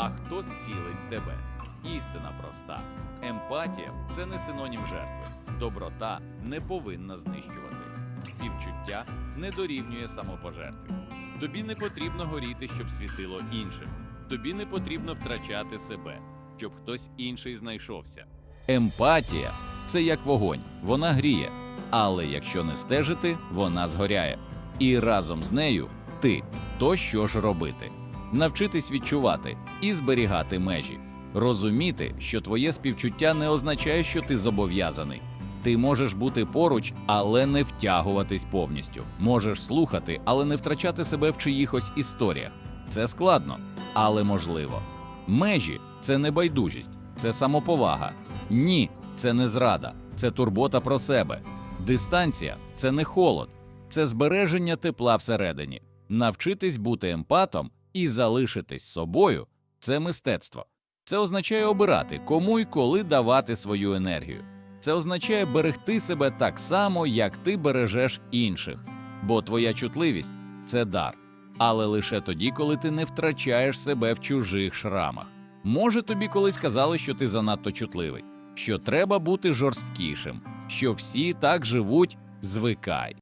а хто зцілить тебе. Істина проста. Емпатія це не синонім жертви. Доброта не повинна знищувати. Співчуття не дорівнює самопожертві. Тобі не потрібно горіти, щоб світило іншим. Тобі не потрібно втрачати себе, щоб хтось інший знайшовся. Емпатія це як вогонь, вона гріє, але якщо не стежити, вона згоряє. І разом з нею ти то що ж робити. Навчитись відчувати і зберігати межі, розуміти, що твоє співчуття не означає, що ти зобов'язаний. Ти можеш бути поруч, але не втягуватись повністю. Можеш слухати, але не втрачати себе в чиїхось історіях. Це складно, але можливо. Межі це не байдужість, це самоповага. Ні, це не зрада, це турбота про себе. Дистанція це не холод, це збереження тепла всередині. Навчитись бути емпатом і залишитись собою це мистецтво. Це означає обирати, кому й коли давати свою енергію. Це означає берегти себе так само, як ти бережеш інших. Бо твоя чутливість це дар, але лише тоді, коли ти не втрачаєш себе в чужих шрамах. Може, тобі колись казали, що ти занадто чутливий, що треба бути жорсткішим, що всі так живуть, звикай.